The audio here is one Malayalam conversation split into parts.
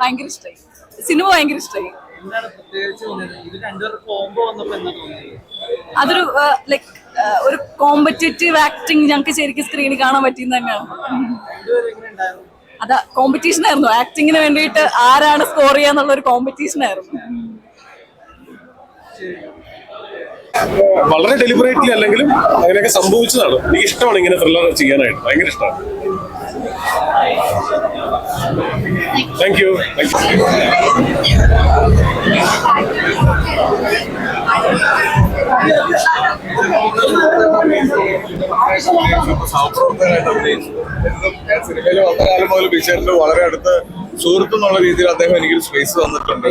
ഭയങ്കര ഇഷ്ടമായി സിനിമ ഭയങ്കര ഇഷ്ടമായി അതൊരു ലൈക് ഒരു കോമ്പറ്റേറ്റീവ് ആക്ടിങ് ഞങ്ങൾക്ക് ശരിക്കും സ്ക്രീനിൽ കാണാൻ പറ്റിയെന്ന് തന്നെയാണ്. അതാ കോമ്പറ്റീഷൻ ആയിരുന്നു. ആക്ടിങ്ങിന് വേണ്ടിയിട്ട് ആരാണ് സ്കോർ ചെയ്യാന്നുള്ള ഒരു കോമ്പറ്റീഷൻ ആയിരുന്നു. വളരെ ഡെലിബറേറ്റ്ലി അല്ലെങ്കിലും അങ്ങനെയൊക്കെ സംഭവിച്ചതാണ്. എനിക്ക് ഇഷ്ടമാണ് ഇങ്ങനെ ത്രില്ലർ ചെയ്യാനായിട്ട്. ഭയങ്കര ഇഷ്ടമാണ്. Thank you. Thank അഭിനയിച്ചു എന്നും ഞാൻ സിനിമയിൽ വന്ന കാലം മുതൽ ബിഷേറിന്റെ വളരെ അടുത്ത് സുഹൃത്ത് എന്നുള്ള രീതിയിൽ അദ്ദേഹം എനിക്കൊരു സ്പേസ് തന്നിട്ടുണ്ട്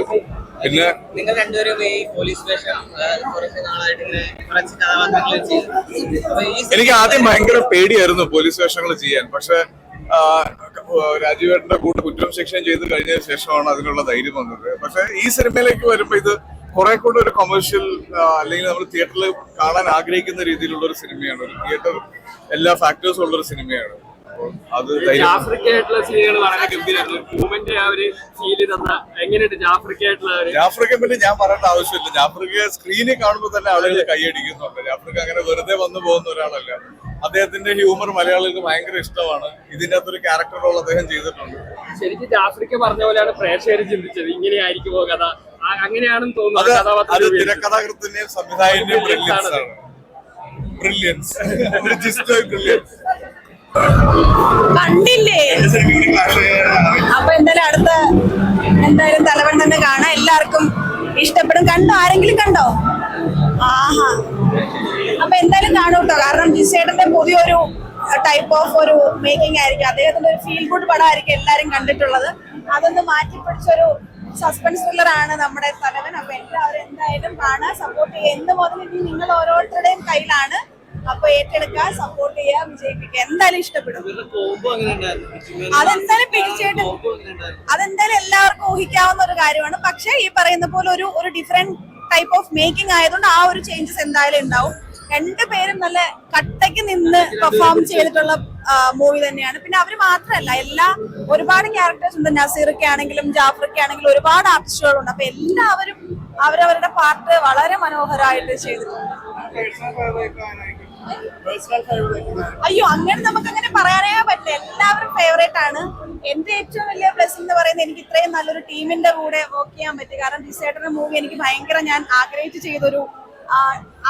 പിന്നെ നിങ്ങൾ രണ്ടുപേരും ഈ പോലീസ് എനിക്ക് ആദ്യം ഭയങ്കര പേടിയായിരുന്നു പോലീസ് വേഷങ്ങൾ ചെയ്യാൻ. പക്ഷെ രാജീവേട്ടന്റെ കൂടെ കുറ്റം ശിക്ഷയും ചെയ്ത് കഴിഞ്ഞതിന് ശേഷമാണ് അതിനുള്ള ധൈര്യം വന്നത്. പക്ഷെ ഈ സിനിമയിലേക്ക് വരുമ്പോൾ ഇത് കുറെ കൂടെ ഒരു കൊമേഴ്ഷ്യൽ അല്ലെങ്കിൽ നമ്മൾ തിയേറ്ററിൽ കാണാൻ ആഗ്രഹിക്കുന്ന രീതിയിലുള്ള ഒരു സിനിമയാണ്. ഒരു തിയേറ്റർ എല്ലാ ഫാക്ടേഴ്സും ഉള്ള ഒരു സിനിമയാണ്. അത് ജാഫ്രിക്കയെ പറ്റി ഞാൻ പറയേണ്ട ആവശ്യമില്ല. ജാഫ്രിക്ക സ്ക്രീനിൽ കാണുമ്പോൾ തന്നെ ആളുകൾ കൈയടിക്കുന്നുണ്ട്. ജാഫ്രിക്ക അങ്ങനെ വെറുതെ വന്നു പോകുന്ന ഒരാളല്ല. അദ്ദേഹത്തിന്റെ ഹ്യൂമർ മലയാളികൾക്ക് ഭയങ്കര ഇഷ്ടമാണ്. ഇതിന്റെ അകത്തൊരു ക്യാരക്ടർ റോൾ അദ്ദേഹം ചെയ്തിട്ടുണ്ട്. ശരിക്കും ജാഫ്രിക്ക പറഞ്ഞ പോലെയാണ് പ്രേക്ഷകർ ചിന്തിച്ചത്. ഇങ്ങനെയായിരിക്കുമോ കഥ. അങ്ങനെയാണെന്ന് തോന്നുന്നു അത് തിരക്കഥാകൃത്തിന്റെയും സംവിധായകന്റെയും ബ്രില്യൻസ് ആണ്. ബ്രില്യൻസ് ബ്രില്യൻസ് കണ്ടില്ലേ? അപ്പൊ എന്തായാലും അടുത്ത എന്തായാലും തലവൻ തന്നെ കാണാം. എല്ലാവർക്കും ഇഷ്ടപ്പെടും. കണ്ടോ? ആരെങ്കിലും കണ്ടോ? ആഹാ. അപ്പൊ എന്തായാലും കാണും കേട്ടോ കാരണം ജിസേട്ടന്റെ പുതിയൊരു ടൈപ്പ് ഓഫ് ഒരു മേക്കിംഗ് ആയിരിക്കും. അദ്ദേഹത്തിന്റെ ഒരു ഫീൽ ഗുഡ് പടമായിരിക്കും എല്ലാരും കണ്ടിട്ടുള്ളത്. അതൊന്ന് മാറ്റി പിടിച്ചൊരു സസ്പെൻസ് ത്രില്ലർ ആണ് നമ്മുടെ തലവൻ. അപ്പൊ എല്ലാവരും എന്തായാലും കാണാൻ സപ്പോർട്ട് ചെയ്യുക. എന്ന് മുതൽ ഇനി നിങ്ങൾ ഓരോരുത്തരുടെയും കയ്യിലാണ്. അപ്പൊ ഏറ്റെടുക്കുക സപ്പോർട്ട് ചെയ്യുക വിജയിപ്പിക്കുക. എന്തായാലും ഇഷ്ടപ്പെടും. അതെന്തായാലും ഉണ്ടായിരുന്നു. അതെന്തായാലും എല്ലാവർക്കും ഊഹിക്കാവുന്ന ഒരു കാര്യമാണ്. പക്ഷെ ഈ പറയുന്ന പോലെ ഒരു ഒരു ഡിഫറെന്റ് ടൈപ്പ് ഓഫ് മേക്കിംഗ് ആയതുകൊണ്ട് ആ ഒരു ചേഞ്ചസ് എന്തായാലും ഉണ്ടാവും. രണ്ടുപേരും നല്ല കട്ടയ്ക്ക് നിന്ന് പെർഫോം ചെയ്തിട്ടുള്ള മൂവി തന്നെയാണ്. പിന്നെ അവർ മാത്രമല്ല എല്ലാ ഒരുപാട് ക്യാരക്ടേഴ്സ് ഉണ്ട്. നസീറൊക്കെ ആണെങ്കിലും ജാഫറൊക്കെ ആണെങ്കിലും ഒരുപാട് ആർട്ടിസ്റ്റുകളുണ്ട് അപ്പൊ എല്ലാവരും അവരവരുടെ പാട്ട് വളരെ മനോഹരമായിട്ട് ചെയ്തിട്ടുണ്ട്. അയ്യോ അങ്ങനെ നമുക്ക് അങ്ങനെ പറയാനേ പറ്റില്ല. എല്ലാവരും ഫേവറേറ്റ് ആണ്. എന്റെ ഏറ്റവും വലിയ പ്ലസ് എന്ന് പറയുന്നത് എനിക്ക് ഇത്രയും നല്ലൊരു ടീമിന്റെ കൂടെ വർക്ക് ചെയ്യാൻ പറ്റി. കാരണം ജിസേട്ടന്റെ മൂവി എനിക്ക് ഭയങ്കര ഞാൻ ആഗ്രഹിച്ചു ചെയ്തൊരു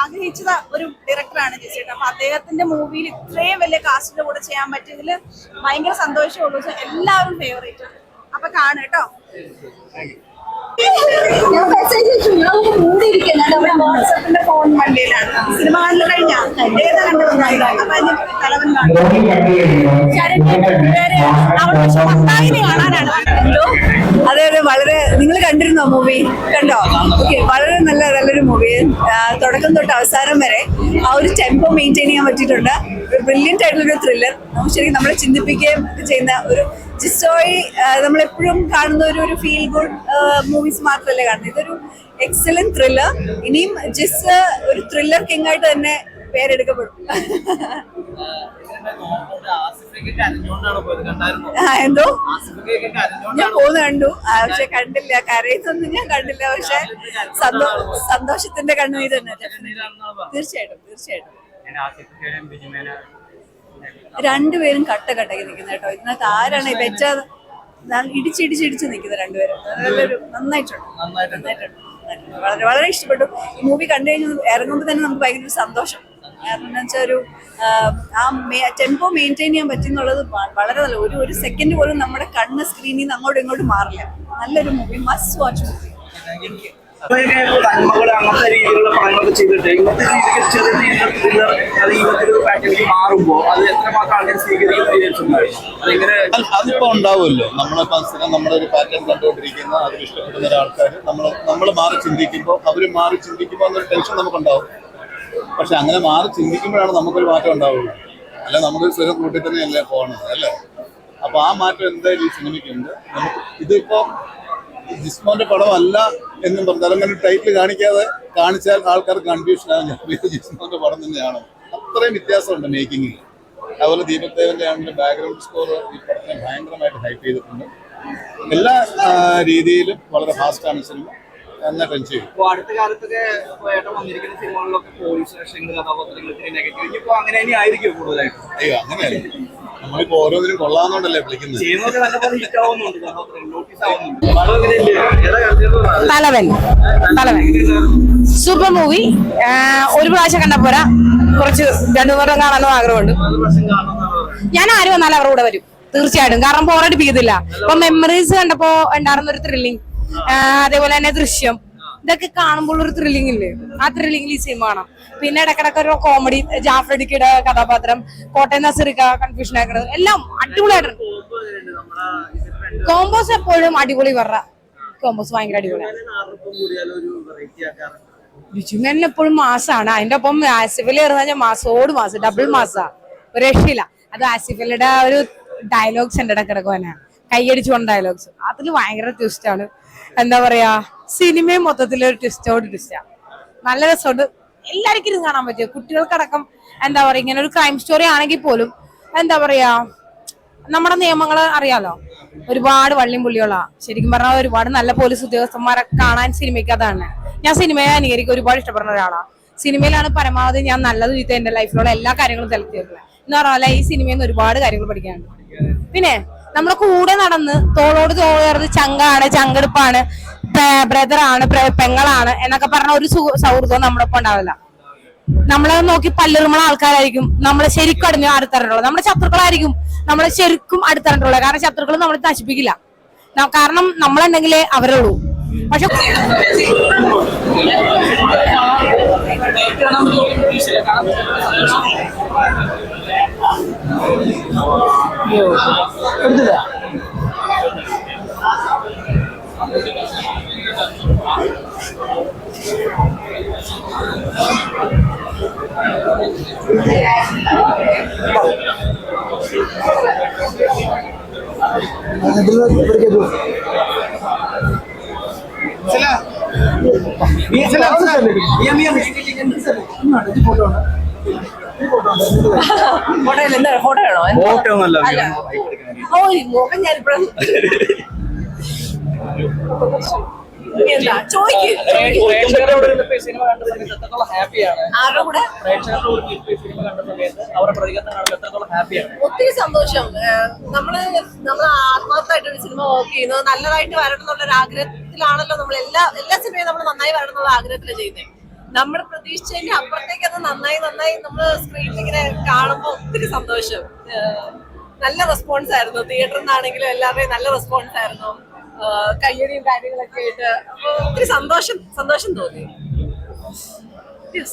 ആഗ്രഹിച്ചത് ഒരു ഡയറക്ടറാണ് ജിസേട്ടൻ അപ്പൊ അദ്ദേഹത്തിന്റെ മൂവിയിൽ ഇത്രയും വലിയ കാസ്റ്റിന്റെ കൂടെ ചെയ്യാൻ പറ്റിയതിൽ ഭയങ്കര സന്തോഷമുള്ളൂ സോ എല്ലാവരും ഫേവറേറ്റ് അപ്പൊ കാണും കേട്ടോ. ഞാൻ മെസ്സേജ് അയച്ചു. ഞാൻ മൂടിയിരിക്കുന്നത് നമ്മുടെ വാട്സാപ്പിന്റെ ഫോൺ വണ്ടിയിലാണ്. സിനിമ കണ്ടു കഴിഞ്ഞാ? ഏതാ കണ്ടത്? അപ്പൊ അതിന് തലവൻ കാണും. കാണാനാണ്. അതെ അതെ വളരെ നിങ്ങൾ കണ്ടിരുന്നോ മൂവി കണ്ടോ? ഓക്കെ വളരെ നല്ല നല്ലൊരു മൂവി തുടക്കം തൊട്ട് അവസാനം വരെ ആ ഒരു ടെമ്പോ മെയിന്റെയിൻ ചെയ്യാൻ പറ്റിയിട്ടുണ്ട്. ഒരു ബ്രില്യന്റ് ആയിട്ടുള്ളൊരു ത്രില്ലർ ശരിക്കും നമ്മളെ ചിന്തിപ്പിക്കുകയും ചെയ്യുന്ന ഒരു ജിസ്റ്റോയി നമ്മളെപ്പോഴും കാണുന്ന ഒരു ഒരു ഫീൽ ഗുഡ് മൂവീസ് മാത്രമല്ലേ കാണുന്നത്. ഇതൊരു എക്സലന്റ് ത്രില്ലർ ഇനിയും ജിസ് ഒരു ത്രില്ലർ കിങ് ആയിട്ട് തന്നെ പേരെടുക്കപ്പെടും. എന്തോ? ഞാൻ പോന്ന് കണ്ടു. പക്ഷെ കണ്ടില്ല. കരയുന്നൊന്നും ഞാൻ കണ്ടില്ല. പക്ഷെ സന്തോ സന്തോഷത്തിന്റെ കണ്ണുനീര് തന്നെ. തീർച്ചയായിട്ടും തീർച്ചയായിട്ടും. രണ്ടുപേരും കട്ട കട്ടയ്ക്ക് നിൽക്കുന്ന കേട്ടോ. ഇതിനകത്ത് ആരാണ് വെച്ച ഇടിച്ചിടിച്ചിടിച്ച് നിൽക്കുന്നത് രണ്ടുപേരും. നല്ലൊരു നന്നായിട്ടുണ്ട്. നന്നായിട്ടുണ്ട്. വളരെ വളരെ ഇഷ്ടപ്പെട്ടു. ഈ മൂവി കണ്ടു കഴിഞ്ഞാൽ ഇറങ്ങുമ്പോൾ തന്നെ നമുക്ക് ഭയങ്കര സന്തോഷം. കാരണം എന്ന് വെച്ചാൽ ഒരു ആ, ടെമ്പോ മെയിന്റെയിൻ ചെയ്യാൻ പറ്റുന്നുള്ളത് വളരെ നല്ല ഒരു ഒരു സെക്കൻഡ് പോലും നമ്മുടെ കണ്ണ് സ്ക്രീനിൽ നിന്ന് അങ്ങോട്ടും ഇങ്ങോട്ടും മാറില്ല. നല്ലൊരു മൂവി മസ്റ്റ് വാച്ച് മൂവി നന്മകൾ അങ്ങനത്തെ രീതിയിലുള്ള പടങ്ങളൊക്കെ ചെയ്തിട്ട് ഇന്നത്തെ രീതിക്ക് ചെറിയ രീതിയിലുള്ള thriller അത് ഇന്നത്തെ ഒരു പാറ്റേണിലേക്ക് മാറുമ്പോൾ അത് എത്രമാത്രം ആൾക്കാർ സ്വീകരിക്കുന്ന വിചാരിച്ചിട്ടുണ്ടായിരുന്നു അതെങ്ങനെ? അത് അതിപ്പോ ഉണ്ടാവുമല്ലോ. നമ്മളിപ്പോ സ്ഥിരം നമ്മുടെ ഒരു പാറ്റേൺ കണ്ടുകൊണ്ടിരിക്കുന്ന അതിൽ ഇഷ്ടപ്പെടുന്ന ഒരാൾക്കാർ നമ്മൾ നമ്മൾ മാറി ചിന്തിക്കുമ്പോൾ അവർ മാറി ചിന്തിക്കുമ്പോൾ എന്നൊരു ടെൻഷൻ നമുക്കുണ്ടാവും. പക്ഷെ അങ്ങനെ മാറി ചിന്തിക്കുമ്പോഴാണ് നമുക്കൊരു മാറ്റം ഉണ്ടാവുള്ളൂ. അല്ല നമുക്കൊരു സ്ഥിരം കൂട്ടി തന്നെയല്ലേ പോകണത് അല്ലേ? അപ്പൊ ആ മാറ്റം എന്തായാലും ഈ സിനിമയ്ക്കുണ്ട് നമുക്ക് ഇതിപ്പോ ജിസ്മോന്റെ പടമല്ല എന്നും പറഞ്ഞു അല്ലെങ്കിൽ ടൈറ്റിൽ കാണിക്കാതെ കാണിച്ചാൽ ആൾക്കാർ കൺഫ്യൂഷൻ ഇത് ജിസ്മോന്റെ പടം തന്നെയാണ്? അത്രയും വ്യത്യാസമുണ്ട് മേക്കിങ്ങിൽ അതുപോലെ ദീപക് ദേവന്റെ ആണെങ്കിലും ബാക്ക്ഗ്രൗണ്ട് സ്കോർ ഈ പടത്തിനെ ഭയങ്കരമായിട്ട് ഹൈപ്പ് ചെയ്തിട്ടുണ്ട്. എല്ലാ രീതിയിലും വളരെ ഫാസ്റ്റാണ് സിനിമ. നന്നായിട്ട് എൻജോയ് ചെയ്യും. ഇപ്പൊ അടുത്ത കാലത്തൊക്കെ ഏട്ടൻ വന്നിരിക്കുന്ന സിനിമകളിലൊക്കെ പോലീസ് വേഷങ്ങൾ കഥാപാത്രങ്ങൾ ഇത്തിരി നെഗറ്റീവ് ഇനിയിപ്പോ അങ്ങനെ ഇനി ആയിരിക്കും കൂടുതലായിട്ട്? അയ്യോ അങ്ങനെയല്ല. നമ്മളിപ്പോ ഓരോന്നിനും കൊള്ളാന്നോണ്ടല്ലേ വിളിക്കുന്നത്. തലവൻ. തലവൻ. Super movie. ഒരു പ്രാവശ്യം കണ്ട പോരാ. കുറച്ച് രണ്ടു മൂന്ന് കാണാനും ആഗ്രഹമുണ്ട്. ഞാൻ ആര് വന്നാലും അവരുടെ കൂടെ വരും. തീർച്ചയായിട്ടും. കാരണം ബോറടിപ്പിക്കത്തില്ല അപ്പൊ മെമ്മറീസ് കണ്ടപ്പോ ഉണ്ടായിരുന്ന ഒരു ത്രില്ലിങ് അതേപോലെ തന്നെ ദൃശ്യം. ഇതൊക്കെ കാണുമ്പോൾ ഒരു ത്രില്ലിംഗ് ഇല്ലേ? ആ ത്രില്ലിംഗിൽ ഈ സിനിമ കാണാം. പിന്നെ ഇടക്കിടക്ക് ഒരു കോമഡി ജാഫ്രഡിക്കയുടെ കഥാപാത്രം കോട്ടയം നസറിക്ക കൺഫ്യൂഷൻ ആക്കുന്നത് എല്ലാം അടിപൊളിയായിട്ടുണ്ട് കോമ്പോസ് എപ്പോഴും അടിപൊളി പറ കോമ്പോസ് ഭയങ്കര അടിപൊളിയാണ് ബിജുമേനൻ എപ്പോഴും മാസാണ്. അതിന്റെ ഒപ്പം ആസിഫലി പറഞ്ഞാൽ മാസോട് മാസം ഡബിൾ മാസാ. ഒരു രക്ഷയില്ല. അത് ആസിഫലിയുടെ ഒരു ഡയലോഗ്സ് എന്റെ ഇടക്കിടക്ക് തന്നെ കൈയടിച്ചു കൊണ്ട് ഡയലോഗ്സ് അതിൽ ഭയങ്കര ട്വിസ്റ്റ് ആണ്. എന്താ പറയാ സിനിമയും മൊത്തത്തിൽ ഒരു ട്വിസ്റ്റോട് ട്വിസ്റ്റാണ് നല്ല രസമുണ്ട്. എല്ലാവർക്കും ഇരുന്ന് കാണാൻ പറ്റും. കുട്ടികൾക്കടക്കം എന്താ പറയാ ഇങ്ങനെ ഒരു ക്രൈം സ്റ്റോറി ആണെങ്കിൽ പോലും എന്താ പറയാ നമ്മുടെ നിയമങ്ങൾ അറിയാലോ? ഒരുപാട് വള്ളിയും പുള്ളിയുള്ള ശരിക്കും പറഞ്ഞാൽ ഒരുപാട് നല്ല പോലീസ് ഉദ്യോഗസ്ഥന്മാരെ കാണാൻ സിനിമയ്ക്ക് അതാണ്. ഞാൻ സിനിമയെ അനുകരിക്കും ഒരുപാട് ഇഷ്ടപ്പെടുന്ന ഒരാളാണ് സിനിമയിലാണ് പരമാവധി ഞാൻ നല്ലത് ചീത്ത എന്റെ ലൈഫിലുള്ള എല്ലാ കാര്യങ്ങളും സെലക്ട് ചെയ്തിട്ടുള്ളത് എന്ന് പറഞ്ഞാൽ ഈ സിനിമയിൽ നിന്ന് ഒരുപാട് കാര്യങ്ങൾ പഠിക്കാനുണ്ട്. പിന്നെ നമ്മുടെ കൂടെ നടന്ന് തോളോട് തോളേർന്ന് ചങ്കാണ് ചങ്കെടുപ്പാണ് ബ്രദറാണ് പെങ്ങളാണ് എന്നൊക്കെ പറഞ്ഞ ഒരു സുഹൃ- സൗഹൃദവും നമ്മുടെ ഒപ്പം ഉണ്ടാവില്ല. നമ്മളെ നോക്കി പല്ലിറുമുള്ള ആൾക്കാരായിരിക്കും. നമ്മളെ ശരിക്കും അടിഞ്ഞ് അടുത്തറിഞ്ഞുള്ളത് നമ്മുടെ ശത്രുക്കളായിരിക്കും. നമ്മളെ ശരിക്കും അടുത്തറിഞ്ഞിട്ടുള്ളത് കാരണം ശത്രുക്കൾ നമ്മളെ നശിപ്പിക്കില്ല. കാരണം നമ്മളുണ്ടെങ്കിലേ അവരുള്ളൂ. പക്ഷെ എടുത്തില്ല Mira, mira, mira. ഫോട്ടോ ആണോ ഫോട്ടോ ഒന്നല്ല ഓ മുഖം ഞാൻ ഇപ്പോഴും ചോദിക്കും സിനിമ കണ്ട സമയത്ത് ഹാപ്പിയാണ്. ആരുടെ കൂടെ? പ്രേക്ഷകരുടെ ഈ സിനിമ കണ്ട സമയത്ത് അവരുടെ പ്രതികരണം എത്രത്തോളം ഹാപ്പിയാണ്. ഒത്തിരി സന്തോഷം. നമ്മൾ നമ്മൾ ആത്മാർത്ഥമായിട്ട് ഒരു സിനിമ വർക്ക് ചെയ്യുന്നത് നല്ലതായിട്ട് വരണം എന്നുള്ള ഒരു ആഗ്രഹത്തിലാണല്ലോ നമ്മൾ എല്ലാ എല്ലാ സിനിമയും നമ്മൾ നന്നായി വരണം എന്നുള്ള ആഗ്രഹത്തിലാണ് ചെയ്യുന്നത് നമ്മൾ പ്രതീക്ഷിച്ചതിന്റെ അപ്പുറത്തേക്ക് അത് നന്നായി നന്നായി നമ്മൾ സ്ക്രീനിൽ ഇങ്ങനെ കാണുമ്പോൾ ഒത്തിരി സന്തോഷം നല്ല റെസ്പോൺസ് ആയിരുന്നു തിയേറ്ററിൽ നിന്നാണെങ്കിലും എല്ലാവരുടെയും നല്ല റെസ്പോൺസ് ആയിരുന്നു കയ്യടിയും കാര്യങ്ങളൊക്കെ ആയിട്ട് അപ്പൊ ഒത്തിരി സന്തോഷം സന്തോഷം തോന്നി Yes.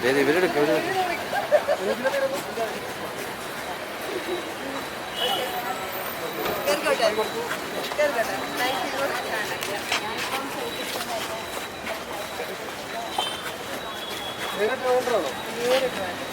ഇതൊക്കെ തന്നെ പറയണോ കേറിക്കോട്ടെ